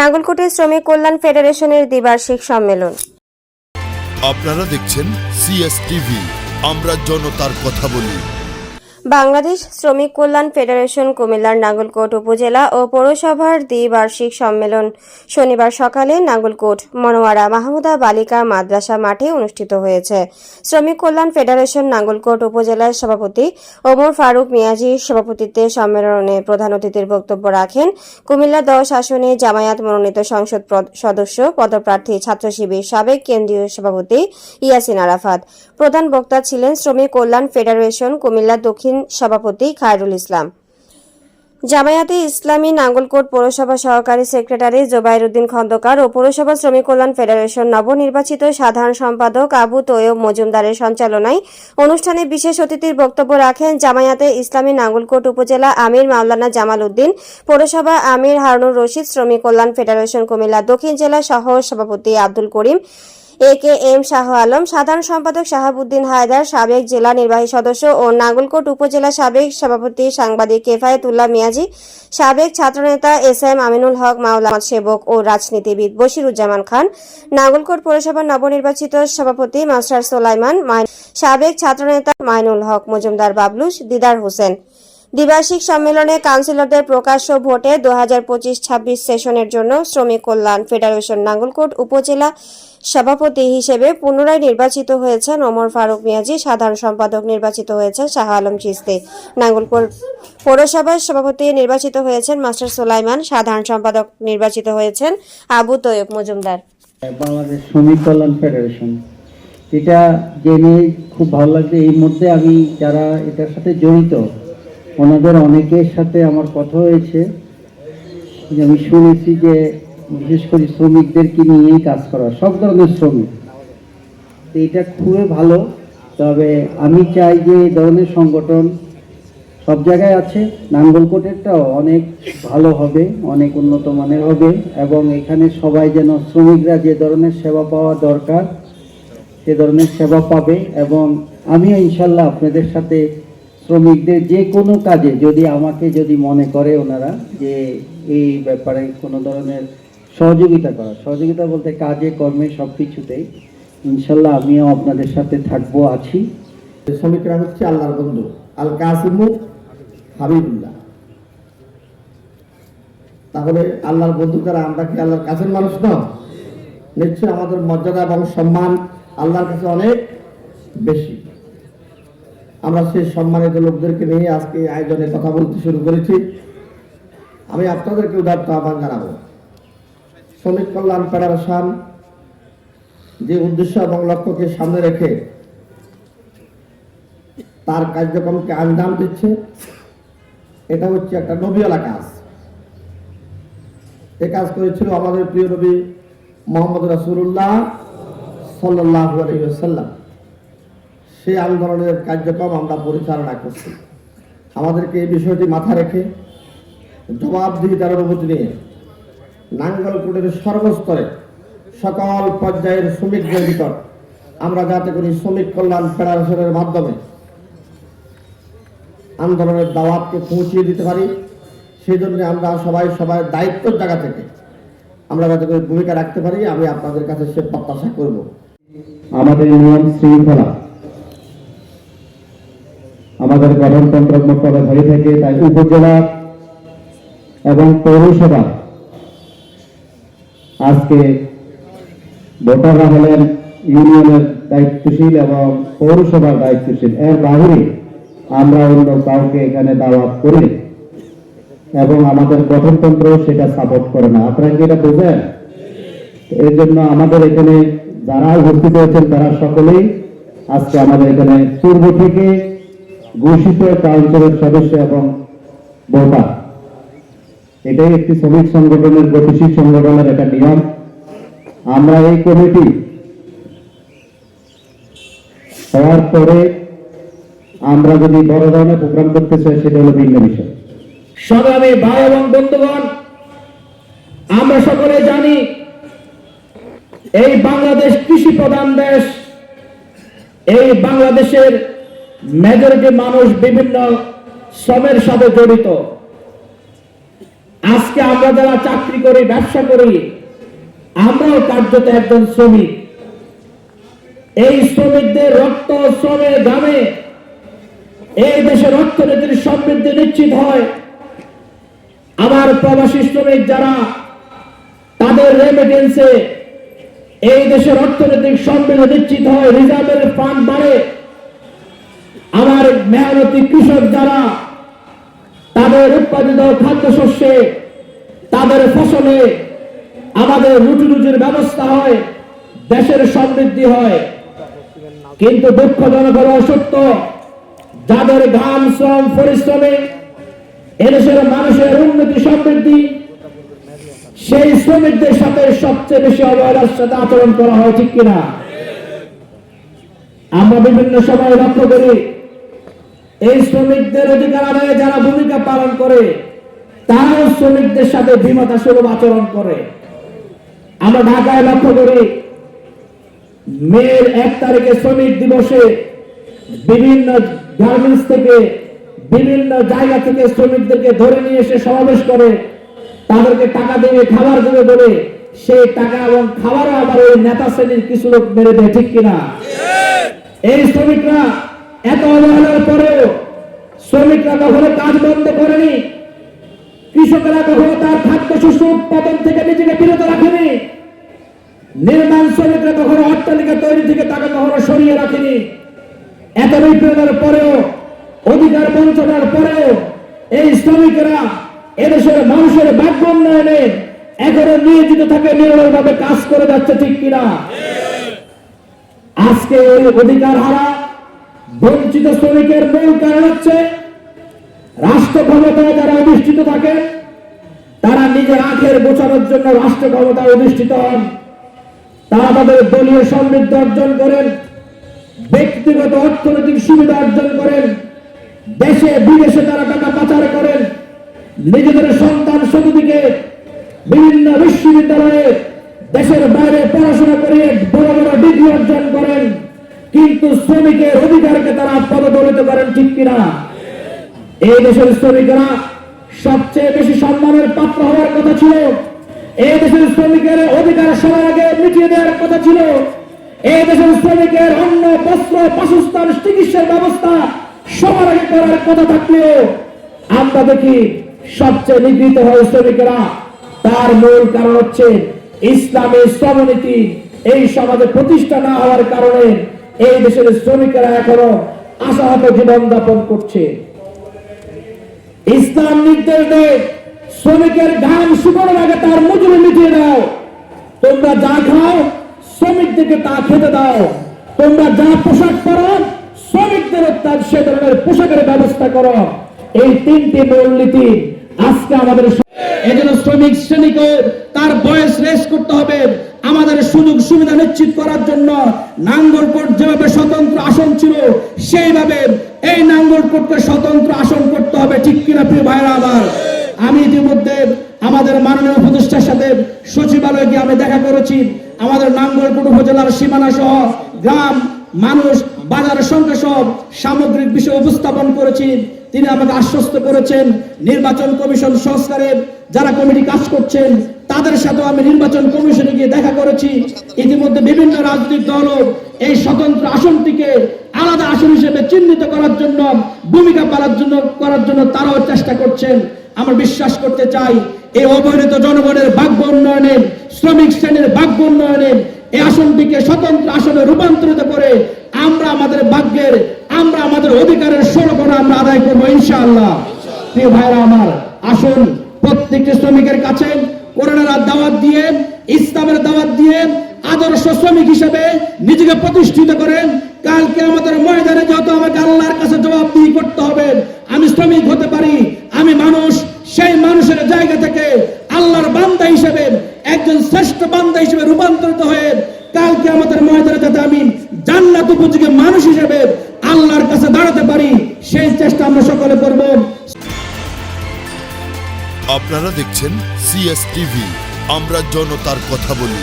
নাগলকোটে শ্রমিক কল্যাণ ফেডারেশনের দ্বিবার্ষিক সম্মেলন। আপনারা দেখছেন সিএসটিভি আমরা জনতার কথা বলি। বাংলাদেশ শ্রমিক কল্যাণ ফেডারেশন কুমিল্লার নাগলকোট উপজেলা ও পৌরসভার দ্বিবার্ষিক সম্মেলন শনিবার সকালে নাগলকোট, মনোয়ারা, মাহমুদা বালিকা মাদ্রাসা মাঠে অনুষ্ঠিত হয়েছে। শ্রমিক কল্যাণ ফেডারেশন নাগলকোট উপজেলার সভাপতি ওমর ফারুক মিয়াজির সভাপতিত্বে সম্মেলনে প্রধান অতিথির বক্তব্য রাখেন কুমিল্লা দশ আসনে জামায়াত মনোনীত সংসদ সদস্য, পদপ্রার্থী ছাত্র শিবির সাবেক কেন্দ্রীয় সভাপতি ইয়াসিন আরাফাত। প্রধান বক্তা ছিলেন শ্রমিক কল্যাণ ফেডারেশন কুমিল্লা দক্ষিণ সভাপতি খায়রুল ইসলাম। জামায়াতে ইসলামী নাঙ্গলকোট পৌরসভা সহকারী সেক্রেটারি জোবাইর উদ্দিন খন্দকার ও পৌরসভা শ্রমিক কল্যাণ ফেডারেশন নবনির্বাচিত সাধারণ সম্পাদক আবু তৈয়ব মজুমদারের সঞ্চালনায় অনুষ্ঠানে বিশেষ অতিথির বক্তব্য রাখেন জামায়াতে ইসলামী নাঙ্গলকোট উপজেলা আমির মাওলানা জামাল উদ্দিন, পৌরসভা আমির হারুনুর রশিদ শ্রমিক কল্যাণ ফেডারেশন কুমিল্লা দক্ষিণ জেলা সহ সভাপতি Abdul Karim A K M Shah Alam, সাধারণ সম্পাদক শাহাবুদ্দিন হায়দার, সাবেক জেলা নির্বাহী সদস্য ও নাগলকোট উপজেলা সাবেক সভাপতি সাংবাদিক কেফায়েতুল্লাহ মিয়াজি, সাবেক ছাত্রনেতা এস এম আমিনুল হক মাওলা সেবক ও রাজনীতিবিদ বশিরুজ্জামান খান, নাগলকোট পৌরসভার নবনির্বাচিত সভাপতি মাস্টার সোলাইমান সাবেক ছাত্রনেতা মাইনুল হক, মজুমদার বাবলুস দিদার হোসেন। দ্বিবার্ষিক সম্মেলনে কাউন্সিলরদের প্রকাশ্য ভোটে দু হাজার পঁচিশ ছাব্বিশ সেশনের জন্য শ্রমিক কল্যাণ ফেডারেশন নাঙ্গলকোট উপজেলা সভাপতি হিসেবে পুনরায় নির্বাচিত হয়েছেন ওমর ফারুক মিয়াজি, সাধারণ সম্পাদক নির্বাচিত হয়েছেন শাহ আলম চিস্তি। নাঙ্গলকোট পৌরসভার সভাপতি নির্বাচিত হয়েছেন মাস্টার সোলাইমান, সাধারণ সম্পাদক নির্বাচিত হয়েছেন আবু তৈয়ব মজুমদার। বাংলাদেশ শ্রমিক কল্যাণ ফেডারেশন। এটা জেনে খুব ভালো লাগছে। এই মধ্যে আমি যারা এটার সাথে জড়িত ওনাদের অনেকের সাথে আমার কথা হয়েছে যে আমি শুনেছি যে বিশেষ করে শ্রমিকদেরকে নিয়েই কাজ করা, সব ধরনের শ্রমিক। তো এটা খুবই ভালো। তবে আমি চাই যে এই ধরনের সংগঠন সব জায়গায় আছে। নাঙ্গলকোটেরটাও অনেক ভালো হবে, অনেক উন্নত মানের হবে এবং এখানে সবাই যেন শ্রমিকরা যে ধরনের সেবা পাওয়া দরকার, সে ধরনের সেবা পাবে এবং আমিও ইনশাল্লাহ আপনাদের সাথে শ্রমিকদের যে কোনো কাজে, যদি আমাকে যদি মনে করে ওনারা যে এই ব্যাপারে কোনো ধরনের সহযোগিতা করা সহযোগিতা বলতে কাজে, কর্মে সব কিছুতেই, ইনশাল্লাহ আমিও আপনাদের সাথে থাকব, আছি। শ্রমিকরা হচ্ছে আল্লাহর বন্ধু আল কাসিমু হাবিবুল্লাহ। তাহলে আল্লাহর বন্ধু কারা আমরা কি আল্লাহর কাছের মানুষ না নিশ্চয় আমাদের মর্যাদা এবং সম্মান আল্লাহর কাছে অনেক বেশি। আমরা সেই সম্মানিত লোকদেরকে নিয়ে আজকে আয়োজনে কথা বলতে শুরু করেছি। আমি আপনাদেরকে উদার্ত আহ্বান জানাব। শ্রমিক কল্যাণ ফেডারেশন যে উদ্দেশ্য এবং লক্ষ্যকে সামনে রেখে তার কার্যক্রমকে আঞ্জাম দিচ্ছে, এটা হচ্ছে একটা নবীওয়ালা কাজ। এ কাজ করেছিল আমাদের প্রিয় নবী মোহাম্মদ রাসুল্লাহ সাল্লাহ আলহিসাল্লাম সেই আন্দোলনের কার্যক্রম আমরা পরিচালনা করছি। আমাদেরকে এই বিষয়টি মাথা রেখে জবাবদিহিতার অনুভূতি নিয়ে নাঙ্গলকোটের সর্বস্তরে সকল পর্যায়ের শ্রমিকদের নিকট আমরা যাতে করি শ্রমিক কল্যাণ ফেডারেশনের মাধ্যমে আন্দোলনের দাওয়াতকে পৌঁছিয়ে দিতে পারি, সেই জন্য আমরা সবাই সবাই দায়িত্বের জায়গা থেকে আমরা যাতে করে ভূমিকা রাখতে পারি, আমি আপনাদের কাছে সে প্রত্যাশা করব। আমাদের নিয়ম শৃঙ্খলা আমাদের গঠনতন্ত্র মোটামুটি হয়ে থাকে, তাই উপজেলা এবং পৌরসভা আজকে ভোটাররা হলেন ইউনিয়নের দায়িত্বশীল এবং পৌরসভার দায়িত্বশীল। এর বাইরে আমরা অন্য কাউকে এখানে দাওয়াত করি এবং আমাদের গঠনতন্ত্র সেটা সাপোর্ট করে না। আপনারা কি এটা বোঝেন? এর জন্য আমাদের এখানে যারা উপস্থিত হয়েছেন, তারা সকলেই আজকে আমাদের এখানে পূর্ব থেকে ঘোষিত কাউন্সিলের সদস্য এবং ভোটার এটাই একটি শ্রমিক সংগঠনের গতিশীল সংগঠনের একটা নিয়ম। আমরা এই কমিটি হওয়ার পরে আমরা যদি বড় ধরনের প্রোগ্রাম করতে চাই, সেটা হলো ভিন্ন বিষয়। সংগ্রামী ভাই এবং বন্ধুগণ, আমরা সকলে জানি এই বাংলাদেশ কৃষি প্রধান দেশ, এই বাংলাদেশের মেজরিটি মানুষ বিভিন্ন শ্রমের সাথে জড়িত। আজকে আমরা যারা চাকরি করি, ব্যবসা করি, আমরাও কার্যত একজন শ্রমিক। এই শ্রমিকদের রক্ত, শ্রমে গ্রামে এই দেশের অর্থনীতির সমৃদ্ধি নিশ্চিত হয়। আমার প্রবাসী শ্রমিক যারা, তাদের রেমিটেন্সে এই দেশের অর্থনৈতিক সমৃদ্ধি নিশ্চিত হয়। রিজার্ভের ফান্ড বাড়ে। আমার মেহনতি কৃষক যারা তাদের উৎপাদিত খাদ্যশস্যে, তাদের ফসলে আমাদের রুটি রুজির ব্যবস্থা হয়, দেশের সমৃদ্ধি হয়। কিন্তু দুঃখজনক হলো সত্য, যাদের ঘাম, শ্রম, পরিশ্রমে এদেশের মানুষের উন্নতি, সমৃদ্ধি, সেই শ্রমিকদের সাথে সবচেয়ে বেশি অবহেলার সাথে আচরণ করা হয় ঠিক কিনা? আমরা বিভিন্ন সময় লক্ষ্য করি এই শ্রমিকদের অধিকার আদায়ে যারা ভূমিকা পালন করে তারাও শ্রমিকদের সাথে বিমাতা স্বরূপ আচরণ করে। আমরা ঢাকায় লক্ষ্য করি মেয়ের এক তারিখে শ্রমিক দিবসে বিভিন্ন গার্মেন্টস থেকে বিভিন্ন জায়গা থেকে শ্রমিকদেরকে ধরে নিয়ে এসে সমাবেশ করে তাদেরকে টাকা দেবে খাবার দেবে বলে সেই টাকা এবং খাবারও আবার ওই নেতা শ্রেণির কিছু লোক মেরে দেয় ঠিক কিনা? এই শ্রমিকরা এত অবহেলার পরেও শ্রমিকরা কখনো কাজ বন্ধ করেনি। কৃষকেরা কখনো তার খাদ্য শস্য উৎপাদন থেকে নিজেকে বিরত রাখেনি। নির্মাণ শ্রমিকরা কখনো অট্টালিকা তৈরি থেকে তাকে কখনো সরিয়ে রাখেনি। এত নিপীড়নের পরেও, অধিকার বঞ্চনার পরেও এই শ্রমিকেরা এদেশের মানুষের ভাগ্য উন্নয়নে এখনও নিয়োজিত থাকে নির্ভরভাবে কাজ করে যাচ্ছে, ঠিক কিনা? আজকে ওই অধিকার হারা বঞ্চিত শ্রমিকের মূল কারণ হচ্ছে রাষ্ট্র ক্ষমতায় যারা অধিষ্ঠিত থাকে, তারা নিজের আখের বোঝানোর জন্য রাষ্ট্র ক্ষমতায় অধিষ্ঠিত হন। তারা তাদের দলীয় সমৃদ্ধি অর্জন করেন, ব্যক্তিগত অর্থনৈতিক সুবিধা অর্জন করেন, দেশে, বিদেশে তারা টাকা পাচার করেন, নিজেদের সন্তান সন্ততিকে বিভিন্ন বিশ্ববিদ্যালয়ে দেশের বাইরে পড়াশোনা করে বড় বড় ডিগ্রি অর্জন করেন। কিন্তু শ্রমিকের অধিকারকে তারা পদদলিত করেন ঠিক কিনা? এই দেশের শ্রমিকরা সবচেয়ে বেশি সম্মানের পাত্র হওয়ার কথা ছিল। এই দেশের শ্রমিকের অধিকার সবার আগে মিটিয়ে দেওয়ার কথা ছিল। এই দেশের শ্রমিকের অন্ন, বস্ত্র, বাসস্থান, চিকিৎসার ব্যবস্থা সবার আগে করার কথা থাকলেও আমরা দেখি সবচেয়ে নিগৃহীত হয় শ্রমিকেরা, তার মূল কারণ হচ্ছে ইসলামের শ্রমনীতি। এই সমাজে প্রতিষ্ঠা না হওয়ার কারণে এই দেশের শ্রমিকেরা এখনও আশাহত জীবন যাপন করছে। ইসলাম নির্দেশ দেয়, শ্রমিকের ঘাম শুকনোর আগে তার মজুরি মিটিয়ে দাও। তোমরা যা খাও, শ্রমিকদেরকে তা খেতে দাও। তোমরা যা পোশাক পরো, শ্রমিকদের তার সে ধরনের পোশাকের ব্যবস্থা করো। এই তিনটি মূলনীতি আজকে আমাদের এজন্য শ্রমিক শ্রেণীকে তার বয়স রেস করতে হবে। সুযোগ সুবিধা নিশ্চিত করার জন্য নাঙ্গলকোট যেভাবে স্বতন্ত্র আসন ছিল, সেইভাবে এই নাঙ্গলকোটকে স্বতন্ত্র আসন করতে হবে, ঠিক কিনা প্রিয় ভাইরা আবার আমি ইতিমধ্যে আমাদের মাননীয় উপদেষ্টার সাথে সচিবালয়ে গিয়ে আমি দেখা করেছি। আমাদের নাঙ্গলকোট উপজেলার সীমানা সহ গ্রাম, মানুষ বাজার সংখ্যা সব সামগ্রিক বিষয় উপস্থাপন করেছি। তিনি আমাকে আশ্বস্ত করেছেন, নির্বাচন কমিশন সংস্কারের যারা কমিটি কাজ করছেন, তাদের সাথে আমি নির্বাচন কমিশনে গিয়ে দেখা করেছি। ইতিমধ্যে বিভিন্ন রাজনৈতিক দল এই স্বতন্ত্র আসনটিকে আলাদা আসন হিসেবে চিহ্নিত করার জন্য, ভূমিকা পালার জন্য, করার জন্য তারাও চেষ্টা করছেন। আমরা বিশ্বাস করতে চাই, এই অবহেলিত জনগণের ভাগ্য উন্নয়নে, শ্রমিক শ্রেণির ভাগ্য উন্নয়নে, এই আসনটিকে স্বতন্ত্র আসনে রূপান্তরিত করে আমরা আমাদের ভাগ্যের আমরা আমাদের অধিকারের সরবরাহ আমরা আদায় করব ইনশাআল্লাহ। প্রিয় ভাইরা আমার, আসুন প্রত্যেকটি শ্রমিকের কাছে করোনার দাওয়াত দিয়ে, ইসলামের দাওয়াত দিয়ে আদর্শ শ্রমিক হিসেবে নিজেকে প্রতিষ্ঠিত করেন। কালকে আমাদের ময়দানে যেহেতু আমাকে আল্লাহর কাছে জবাবদিহি করতে হবে, আমি শ্রমিক হতে পারি, আমি মানুষ, সেই মানুষের জায়গা থেকে আল্লাহর বান্দা হিসেবে, একজন শ্রেষ্ঠ বান্দা হিসেবে রূপান্তরিত হয়ে কালকে আমাদের ময়দানে যাতে আমি জান্নাত উপযোগী মানুষ হিসেবে আপনারা দেখছেন সিএস টিভি আমরা জনতার কথা বলি।